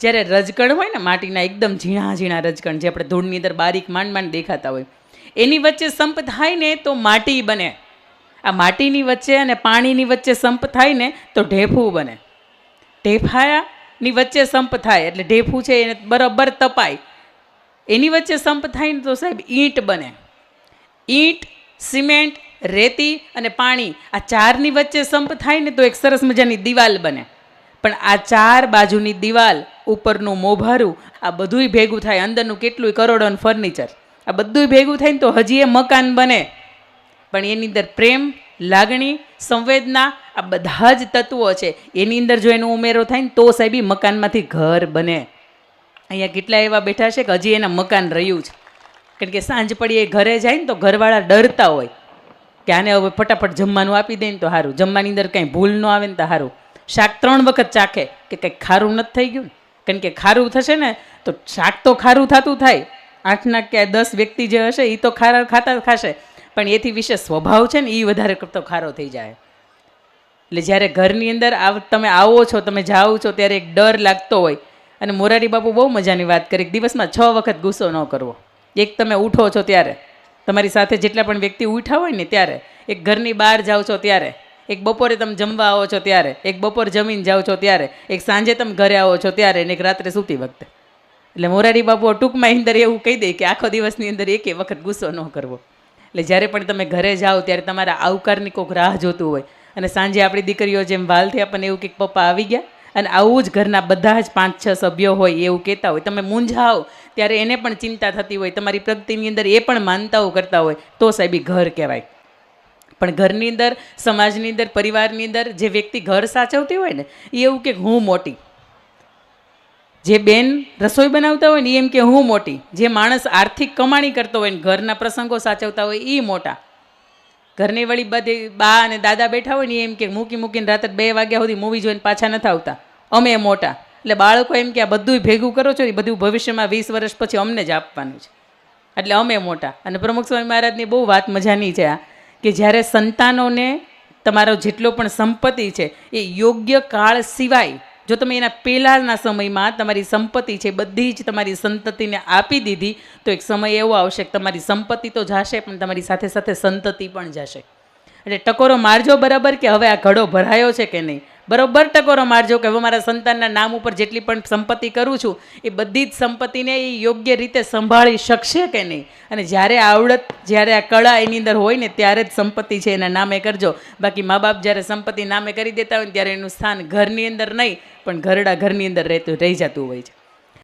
જ્યારે રજકણ હોય ને, માટીના એકદમ ઝીણા ઝીણા રજકણ જે આપણે ધૂળની અંદર બારીક માંડ માંડ દેખાતા હોય, એની વચ્ચે સંપ થાય ને તો માટી બને. આ માટીની વચ્ચે અને પાણીની વચ્ચે સંપ થાય ને તો ઢેફું બને. ઢેફાયાની વચ્ચે સંપ થાય, એટલે ઢેફું છે એને બરાબર તપાય. એની વચ્ચે સંપ થાય ને તો સાહેબ ઈંટ બને. ઈંટ, સિમેન્ટ, રેતી અને પાણી, આ ચારની વચ્ચે સંપ થાય ને તો એક સરસ મજાની દિવાલ બને. પણ આ ચાર બાજુની દિવાલ ઉપરનું મોભારું, આ બધુંય ભેગું થાય, અંદરનું કેટલું કરોડોનું ફર્નિચર આ બધુંય ભેગું થાય ને તો હજી એ મકાન બને. પણ એની અંદર પ્રેમ, લાગણી, સંવેદના, આ બધા જ તત્વો છે. એની અંદર જો એનો ઉમેરો થાય ને તો સાહેબ મકાનમાંથી ઘર બને. અહીંયા કેટલા એવા બેઠા છે કે હજી એના મકાન રહ્યું છે. કારણ કે સાંજ પડી એ ઘરે જાય ને તો ઘરવાળા ડરતા હોય. કે આને હવે ફટાફટ જમવાનું આપી દે ને તો સારું જમવાની અંદર કંઈ ભૂલ ન આવે ને તો સારું શાક ત્રણ વખત ચાખે કે કંઈક ખારું નથી થઈ ગયું ને? કારણ કે ખારું થશે ને, તો શાક તો ખારું થતું થાય. આઠના કે દસ વ્યક્તિ જે હશે એ તો ખારા ખાતા જ ખાશે. પણ એથી વિશે સ્વભાવ છે ને એ વધારે કરતો ખારો થઈ જાય. એટલે જ્યારે ઘરની અંદર આવ, તમે આવો છો, તમે જાઓ છો, ત્યારે એક ડર લાગતો હોય. અને મોરારી બાપુ બહુ મજાની વાત કરી દિવસમાં છ વખત ગુસ્સો ન કરવો. એક તમે ઉઠો છો ત્યારે. તમારી સાથે જેટલા પણ વ્યક્તિ ઉઠા હોય ને ત્યારે, એક ઘરની બહાર જાઓ છો ત્યારે. એક બપોરે તમે જમવા આવો છો ત્યારે, એક બપોર જમીન જાઓ છો ત્યારે, એક સાંજે તમે ઘરે આવો છો ત્યારે અને એક રાત્રે સૂતી વખતે. એટલે મોરારી બાપુ ટૂંકમાં અંદર એવું કહી દે કે આખો દિવસની અંદર એકે વખત ગુસ્સો ન કરવો. એટલે જ્યારે પણ તમે ઘરે જાઓ ત્યારે તમારા આવકારની કોઈક રાહ જોતું હોય. અને સાંજે આપણી દીકરીઓ જેમ વાલથી આપણને એવું કે પપ્પા આવી ગયા, અને આવું જ ઘરના બધા જ પાંચ, છ સભ્યો હોય એવું કહેતા હોય. તમે મૂંઝાઓ ત્યારે એને પણ ચિંતા થતી હોય, તમારી પ્રગતિની અંદર એ પણ માનતાઓ કરતા હોય, તો સાહેબ ઘર કહેવાય. પણ ઘરની અંદર, સમાજની અંદર, પરિવારની અંદર જે વ્યક્તિ ઘર સાચવતી હોય ને એ એવું કે હું મોટી. જે બેન રસોઈ બનાવતા હોય ને એમ કે હું મોટી. જે માણસ આર્થિક કમાણી કરતો હોય ને, ઘરના પ્રસંગો સાચવતા હોય એ મોટા. ઘરની વળી બધી બા અને દાદા બેઠા હોય ને એમ કે મૂકી મૂકીને રાત્રે બે વાગ્યા સુધી મૂવી જોઈને પાછા નથી આવતા. અમે મોટા. એટલે બાળકો એમ કે આ બધું ભેગું કરો છો એ બધું ભવિષ્યમાં વીસ વર્ષ પછી અમને જ આપવાનું છે. એટલે અમે મોટા. અને પ્રમુખ સ્વામી મહારાજની બહુ વાત મજાની છે આ. કે જ્યારે સંતાનોને તમારો જેટલો પણ સંપત્તિ છે, એ યોગ્ય કાળ સિવાય, જો તમે એના પહેલાંના સમયમાં તમારી સંપત્તિ છે, બધી જ તમારી સંતતિને આપી દીધી, તો એક સમય એવો આવશે કે તમારી સંપત્તિ તો જશે, પણ તમારી સાથે સાથે સંતતિ પણ જશે. એટલે ટકોરો મારજો બરાબર કે હવે આ ઘડો ભરાયો છે કે નહીં? બરોબર ટકોરો મારજો કે હવે મારા સંતાનના નામ ઉપર જેટલી પણ સંપત્તિ કરું છું, એ બધી જ સંપત્તિને એ યોગ્ય રીતે સંભાળી શકશે કે નહીં? અને જ્યારે આવડત, જ્યારે આ કળા એની અંદર હોય ને, ત્યારે જ સંપત્તિ છે એના નામે કરજો. બાકી મા બાપ જ્યારે સંપત્તિ નામે કરી દેતા હોય ત્યારે એનું સ્થાન ઘરની અંદર નહીં, પણ ઘરડા ઘરની અંદર રહેતું, રહી જતું હોય છે.